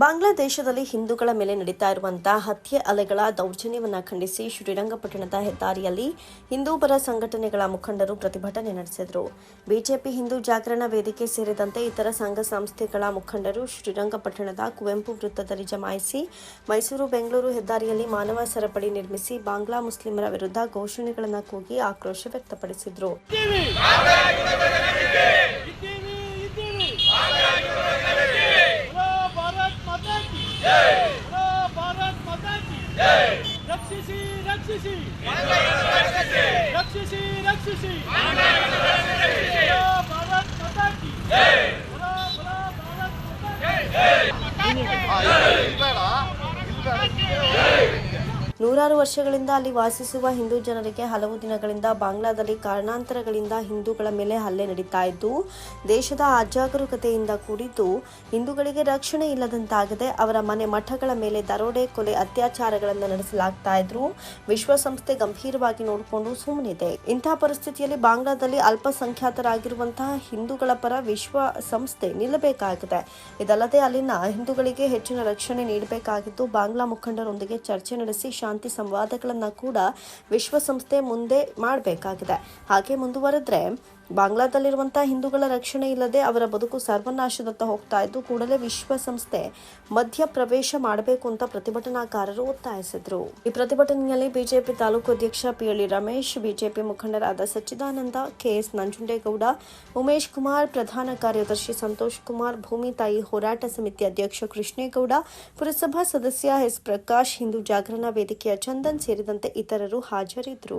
ಬಾಂಗ್ಲಾದೇಶದಲ್ಲಿ ಹಿಂದೂಗಳ ಮೇಲೆ ನಡೀತಾ ಇರುವಂತಹ ಹತ್ಯೆ ಅಲೆಗಳ ದೌರ್ಜನ್ಯವನ್ನು ಖಂಡಿಸಿ ಶ್ರೀರಂಗಪಟ್ಟಣದ ಹೆದ್ದಾರಿಯಲ್ಲಿ ಹಿಂದೂ ಪರ ಸಂಘಟನೆಗಳ ಮುಖಂಡರು ಪ್ರತಿಭಟನೆ ನಡೆಸಿದರು. ಬಿಜೆಪಿ ಹಿಂದೂ ಜಾಗರಣ ವೇದಿಕೆ ಸೇರಿದಂತೆ ಇತರ ಸಂಘ ಸಂಸ್ಥೆಗಳ ಮುಖಂಡರು ಶ್ರೀರಂಗಪಟ್ಟಣದ ಕುವೆಂಪು ವೃತ್ತದಲ್ಲಿ ಜಮಾಯಿಸಿ ಮೈಸೂರು, ಬೆಂಗಳೂರು ಹೆದ್ದಾರಿಯಲ್ಲಿ ಮಾನವ ಸರಪಳಿ ನಿರ್ಮಿಸಿ ಬಾಂಗ್ಲಾ ಮುಸ್ಲಿಮರ ವಿರುದ್ಧ ಘೋಷಣೆಗಳನ್ನು ಕೂಗಿ ಆಕ್ರೋಶ ವ್ಯಕ್ತಪಡಿಸಿದರು. भारत माताची रक्षिशी रक्षिशी रक्षिशी रक्षिशी ನೂರಾರು ವರ್ಷಗಳಿಂದ ಅಲ್ಲಿ ವಾಸಿಸುವ ಹಿಂದೂ ಜನರಿಗೆ ಹಲವು ದಿನಗಳಿಂದ ಬಾಂಗ್ಲಾದಲ್ಲಿ ಕಾರಣಾಂತರಗಳಿಂದ ಹಿಂದೂಗಳ ಮೇಲೆ ಹಲ್ಲೆ ನಡೀತಾ ಇದ್ದು, ದೇಶದ ಅಜಾಗರೂಕತೆಯಿಂದ ಕೂಡಿದ್ದು ಹಿಂದೂಗಳಿಗೆ ರಕ್ಷಣೆ ಇಲ್ಲದಂತಾಗದೆ ಅವರ ಮನೆ ಮಠಗಳ ಮೇಲೆ ದರೋಡೆ ಕೊಲೆ ಅತ್ಯಾಚಾರಗಳನ್ನು ನಡೆಸಲಾಗ್ತಾ ಇದ್ರು. ವಿಶ್ವಸಂಸ್ಥೆ ಗಂಭೀರವಾಗಿ ನೋಡಿಕೊಂಡು ಸುಮ್ಮನಿದೆ ಇಂತಹ ಪರಿಸ್ಥಿತಿಯಲ್ಲಿ ಬಾಂಗ್ಲಾದಲ್ಲಿ ಅಲ್ಪಸಂಖ್ಯಾತರಾಗಿರುವಂತಹ ಹಿಂದೂಗಳ ಪರ ವಿಶ್ವಸಂಸ್ಥೆ ನಿಲ್ಲಬೇಕಾಗಿದೆ. ಇದಲ್ಲದೆ ಅಲ್ಲಿನ ಹಿಂದೂಗಳಿಗೆ ಹೆಚ್ಚಿನ ರಕ್ಷಣೆ ನೀಡಬೇಕಾಗಿದ್ದು, ಬಾಂಗ್ಲಾ ಮುಖಂಡರೊಂದಿಗೆ ಚರ್ಚೆ ನಡೆಸಿ ಸಂವಾದಗಳನ್ನು ಕೂಡ ವಿಶ್ವಸಂಸ್ಥೆ ಮುಂದೆ ಮಾಡಬೇಕಾಗಿದೆ. ಹಾಗೆ ಮುಂದುವರೆದ್ರೆ ಬಾಂಗ್ಲಾದಲ್ಲಿರುವಂತಹ ಹಿಂದೂಗಳ ರಕ್ಷಣೆ ಇಲ್ಲದೆ ಅವರ ಬದುಕು ಸರ್ವನಾಶದತ್ತ ಹೋಗ್ತಾ ಇದ್ದು ಕೂಡಲೇ ವಿಶ್ವಸಂಸ್ಥೆ ಮಧ್ಯ ಪ್ರವೇಶ ಮಾಡಬೇಕು ಅಂತ ಪ್ರತಿಭಟನಾಕಾರರು ಒತ್ತಾಯಿಸಿದ್ರು. ಈ ಪ್ರತಿಭಟನೆಯಲ್ಲಿ ಬಿಜೆಪಿ ತಾಲೂಕು ಅಧ್ಯಕ್ಷ ಪಿಯಳ್ಳಿ ರಮೇಶ್, ಬಿಜೆಪಿ ಮುಖಂಡರಾದ ಸಚ್ಚಿದಾನಂದ, ಕೆಎಸ್ ನಂಜುಂಡೇಗೌಡ, ಉಮೇಶ್ ಕುಮಾರ್, ಪ್ರಧಾನ ಕಾರ್ಯದರ್ಶಿ ಸಂತೋಷ್ ಕುಮಾರ್, ಭೂಮಿ ತಾಯಿ ಹೋರಾಟ ಸಮಿತಿ ಅಧ್ಯಕ್ಷ ಕೃಷ್ಣೇಗೌಡ, ಪುರಸಭಾ ಸದಸ್ಯ ಎಸ್ ಪ್ರಕಾಶ್, ಹಿಂದೂ ಜಾಗರಣ ವೇದಿಕೆಯ ಚಂದನ್ ಸೇರಿದಂತೆ ಇತರರು ಹಾಜರಿದ್ದರು.